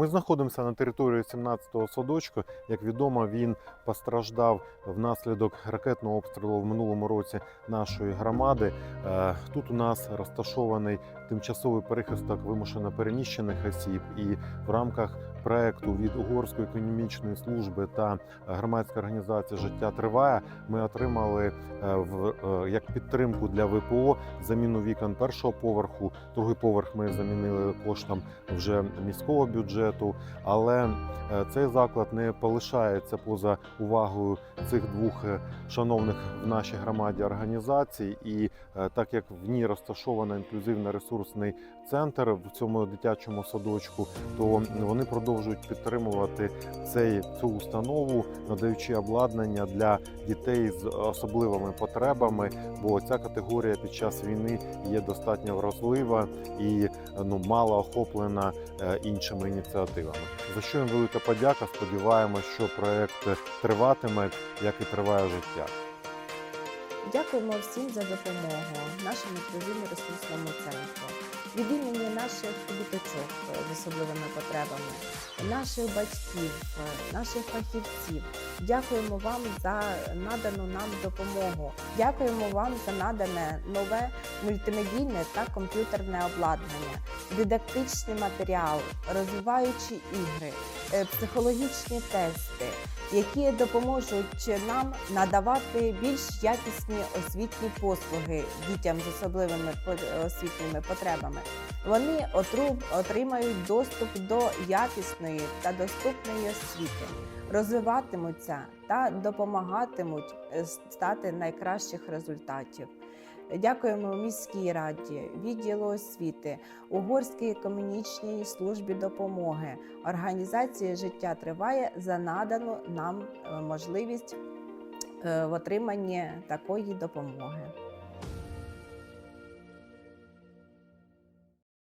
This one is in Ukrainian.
Ми знаходимося на території 17-го садочку. Як відомо, він постраждав внаслідок ракетного обстрілу в минулому році нашої громади. Е, Тут у нас розташований тимчасовий перехисток вимушено переміщених осіб, і в рамках проекту від Угорської економічної служби та громадської організації Життя триває. Ми отримали е, в е, як підтримку для ВПО заміну вікон першого поверху. Другий поверх ми замінили коштом вже міського бюджету. Але е, цей заклад не полишається поза увагою цих двох шановних в нашій громаді організацій. І так як в ній розташовано інклюзивно-ресурсний центр в цьому дитячому садочку, то вони продовжують підтримувати цей цю установу, надаючи обладнання для дітей з особливими потребами. Бо ця категорія під час війни є достатньо вразлива і ну мало охоплена е, іншими ініціативами. За що їм велика подяка. Сподіваємось, що проект триватиме, як і триває життя. Дякуємо всім за допомогу нашому інклюзивно ресурсному центру. Від імені наших діточок з особливими потребами, наших батьків, наших фахівців. Дякуємо вам за надану нам допомогу. Дякуємо вам за надане нове мультимедійне та комп'ютерне обладнання, дидактичний матеріал, розвиваючі ігри, е, психологічні тести, які допоможуть нам надавати більш якісні освітні послуги дітям з особливими освітніми потребами. Вони отримають доступ до якісної та доступної освіти, розвиватимуться та допомагатимуть е, стати найкращих результатів. Дякуємо міській раді, відділу освіти, Угорській комунічній службі допомоги, організації Життя триває за надану нам е, можливість е, в отриманні такої допомоги.